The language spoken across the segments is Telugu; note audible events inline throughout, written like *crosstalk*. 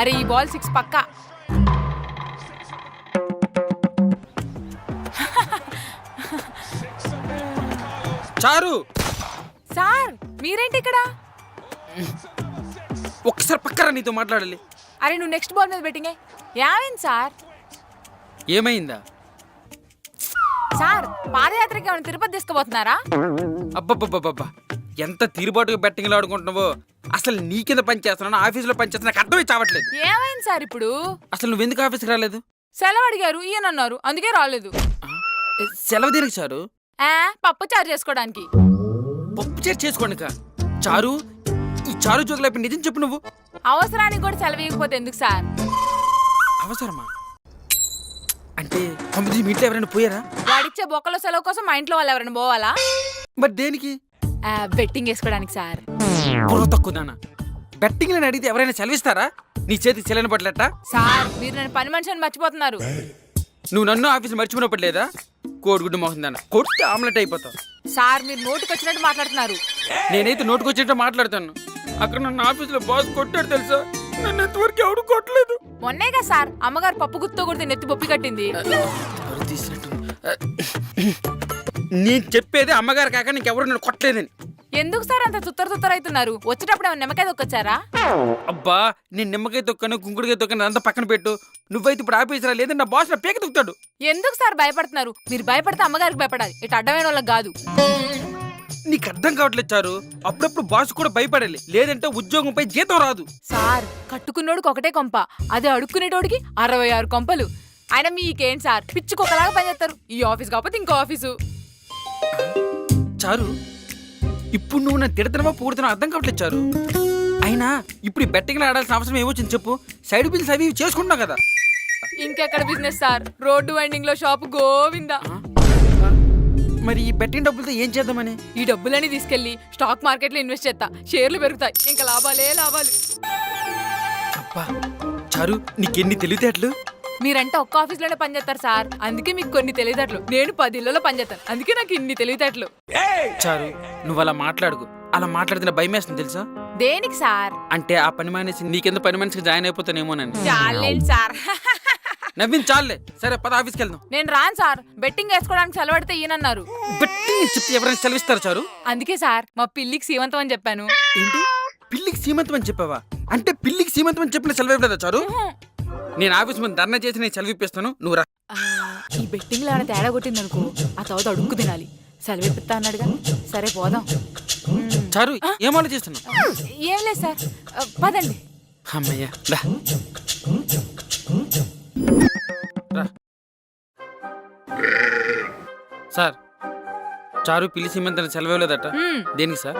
అరే ఈ బాల్ సిక్స్ పక్కా. చారు! సార్ మీరేంటి ఇక్కడ? ఒక్కసారి పక్కరా నీతో మాట్లాడాలి. అరే నువ్వు నెక్స్ట్ బాల్ మీద బెట్టింగే ఏమైంది సార్? ఏమైందా? సార్ పాదయాత్రకి ఏమైనా తిరుపతి తీసుకుపోతున్నారా? అబ్బబ్బబ్బబ్బబ్బా ఎంత తీరుబాటుగా బెట్టింగ్లు ఆడుకుంటున్నావో. అసలు నీ కింద పని చేస్తున్నాను? ఆఫీసులో పని చేస్తున్నా నాకు అర్థమై చావట్లేదు. ఏమైంది సార్ ఇప్పుడు? అసలు నువ్వు ఎందుకు ఆఫీస్కి రాలేదు? సెలవు అడిగారు ఈయన అన్నారు. అందుకే రాలేదు. సెలవు దేనికి చారు ఆ, పప్పు చారు చేసుకోవడానికి. పప్పు చేసి చేసుకోండి చారు? ఈ చారు జోకులైపు నిజం చెప్పు నువ్వు. అవసరానికి కూడా సెలవు ఇవ్వకపోతే ఎందుకు సార్? అవసరమా? అంటే తొమ్మిది మీ ఇంట్లో ఎవరైనా పోయారా? వాడిచ్చే బొక్కల సెలవు కోసం మా ఇంట్లో వాళ్ళు ఎవరైనా పోవాలా? మరి దేనికి? బెట్టింగ్ వేసుకోవడానికి సార్ బుర్ర తక్కువదానా బెట్టింగ్ అని అడిగితే ఎవరైనా సెలవిస్తారా నీ చేతికి సెలవుని పట్లట సార్ మీరు నన్ను పని మనిషి అని మర్చిపోతున్నారు. నువ్వు నన్ను ఆఫీస్ మర్చిపోయినప్పుడు లేదా కోడిగుడ్డు మోహన్ కొడితే ఆమ్లెట్ అయిపోతావు. సార్ మీరు నోటికి వచ్చినట్టు మాట్లాడుతున్నారు. నేనైతే నోటుకొచ్చేట్టు మాట్లాడతాను. అక్కడ నన్ను ఆఫీసులో బాస్ కొట్టాడు తెలుసా? నన్ను ఎంతవరకు ఎవడు కొట్టలేదు. మొన్నేగా సార్ అమ్మగారు పప్పు గుత్తో కొడితే నెత్తి బొప్పి కట్టింది. తీసినట్టు నేను చెప్పేది అమ్మగారు కాక నీకెవరు నన్ను కొట్టలేదని. ఎందుకు సార్ అంత తుత్తర తుత్తర అవుతున్నారు? వచ్చేటప్పుడు ఏమైనా నిమ్మకాయ దొక్కొచ్చారా అబ్బా నేను నిమ్మకాయ తొక్కను కుంకుడుకాయ తొక్కను అంతా పక్కన పెట్టు. నువ్వైతే ఇప్పుడు ఆఫీస్ రా లేదంటే నా బాస్ నా పేక తొక్కుతాడు. ఎందుకు సార్ భయపడుతున్నారు? మీరు భయపడితే అమ్మగారికి భయపడాలి. ఇటు అడ్డమైన వాళ్ళకి కాదు. నీకు అర్థం కావట్లేదు చారు. అప్పుడప్పుడు బాస్ కూడా భయపడాలి. లేదంటే ఉద్యోగంపై జీతం రాదు. సార్ కట్టుకున్నోడికి ఒకటే కొంప. అదే అడుక్కునేటోడికి అరవై ఆరు కొంపలు. ఆయన మీకేం సార్? పిచ్చుకొకలాగా పనిచేస్తారు ఈ ఆఫీస్ కాకపోతే ఇంకో ఆఫీసు. చారు ఇప్పుడు నువ్వు నన్ను తిడతావా పొగుడుతున్నావు అర్థం కావట్లేదు చారు. అయినా ఇప్పుడు ఈ బెట్టింగ్లు ఆడాల్సిన అవసరం ఏమొచ్చింది చెప్పు? సైడ్ బిల్స్ అవి చేసుకుంటున్నావు కదా. ఇంకెక్కడ బిజినెస్ సార్? రోడ్డు వైండింగ్లో షాప్ గోవిందా. మరి ఈ బెట్టింగ్ డబ్బులతో ఏం చేద్దామని? ఈ డబ్బులని తీసుకెళ్ళి స్టాక్ మార్కెట్లో ఇన్వెస్ట్ చేస్తా. షేర్లు పెరుగుతాయి. ఇంకా లాభాలే లాభాలు. అబ్బా చారు నీకెన్ని తెలివితేటలు? మీరంటే ఒక్క ఆఫీస్లోనే పనిచేస్తారు సార్. అందుకే మీకు కొన్ని తెలివితేటలు. నేను పది ఇళ్ళలో పనిచేస్తాను అందుకే నాకు ఇన్ని తెలివితేటలు. చారు నువ్వు అలా మాట్లాడుకు. అలా మాట్లాడితే భయం వేస్తుంది తెలుసా? దేనికి సార్? అంటే ఆ పని మానేసి నీకెంత పని మనిషికి జాయిన్ అయిపోతానేమోనని చాలేండి సార్. నవ్వింది చాలే. సరే పద ఆఫీస్కి వెళ్దాం నేను రాను సార్. బెట్టింగ్ వేసుకోవడానికి సెలవడితే ఈయనన్నారు. బెట్టింగ్ చెప్తే ఎవరైనా సెలవిస్తారు చారు? అందుకే సార్ మా పిల్లికి సీమంతం అని చెప్పాను. ఏంటి? పిల్లికి సీమంతం అని చెప్పావా? అంటే పిల్లికి సీమంతం అని చెప్పిన సెలవు ఇవ్వలేదా చారు? నేను ఆఫీస్ ముందు ధర్నా చేసి నేను సెలవు ఇప్పిస్తాను. నువ్వు రా. ఆ, ఈ బెట్టింగ్లో తేడా కొట్టింది అనుకో ఆ తర్వాత అడుక్కు తినాలి. సెలవు ఇప్పిస్తా అన్నాడుగా సరే పోదాం. చారు ఏం ఆలోచిస్తున్నావు? ఏం లేదు సార్. పదండి. అమ్మయ్యా. సార్ చారు పిల్లి సీమంతానికి సెలవు ఇవ్వలేదట. మ్మ్. దేనికి సార్?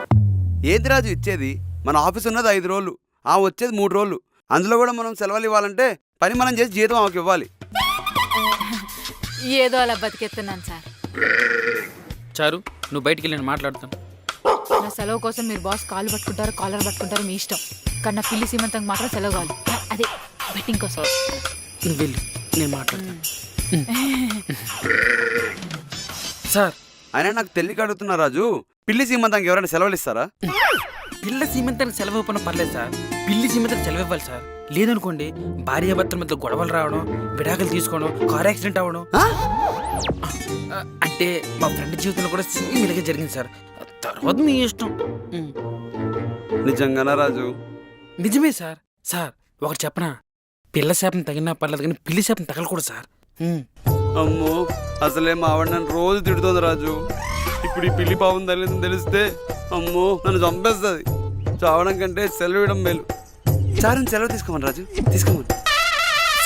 ఏంది రాజు ఇచ్చేది? మన ఆఫీస్ ఉన్నది ఐదు రోజులు. ఆ వచ్చేది మూడు రోజులు. అందులో కూడా మనం సెలవులు ఇవ్వాలంటే పని మనం చేసి జీతం ఆమెకి ఇవ్వాలి. ఏదో అలా బతికెత్తున్నాను సార్. చారు నువ్వు బయటికి వెళ్ళి నేను మాట్లాడతాను. నా సెలవు కోసం మీరు బాస్ కాలు పట్టుకుంటారు కాలర్ పట్టుకుంటారు మీ ఇష్టం. కానీ నా పిల్లి సీమంతంకి మాత్రం సెలవు కావాలి అదే బెట్టింగ్ కోసం. నువ్వు వెళ్ళు నేను మాట్లాడతాను. *laughs* సార్. అయినా నాకు తెలియక అడుగుతున్నా రాజు పిల్లి సీమంతానికి ఎవరైనా సెలవులు ఇస్తారా? పిల్ల సీమంతానికి సెలవు ఇవ్వడం పర్లేదు సార్. పిల్లి సీమంతానికి సెలవు ఇవ్వాలి సార్. లేదనుకోండి భార్యాభర్తల మధ్య గొడవలు రావడం విడాకులు తీసుకోవడం కార్ యాక్సిడెంట్ అవ్వడం. అంటే మా ఫ్రెండ్ జీవితంలో కూడా సేమ్ ఇలాగే జరిగింది సార్. తర్వాత మీ ఇష్టం. నిజంగానా రాజు? నిజమే సార్. సార్ ఒకటి చెప్పనా? పిల్ల శాపం తగినా పర్లేదు కానీ పిల్లి శాపం తగలకూడదు సార్. అమ్మో అసలే మా ఆవిడ నన్ను రోజు తిడుతోంది రాజు. ఇప్పుడు ఈ పిల్లి పాపం తల్లిదని తెలిస్తే అమ్మో నన్ను చంపేస్తుంది. చావడం కంటే సెలవు ఇవ్వడం మేలు. సార్ సెలవు తీసుకోమని రాజు. తీసుకోమని.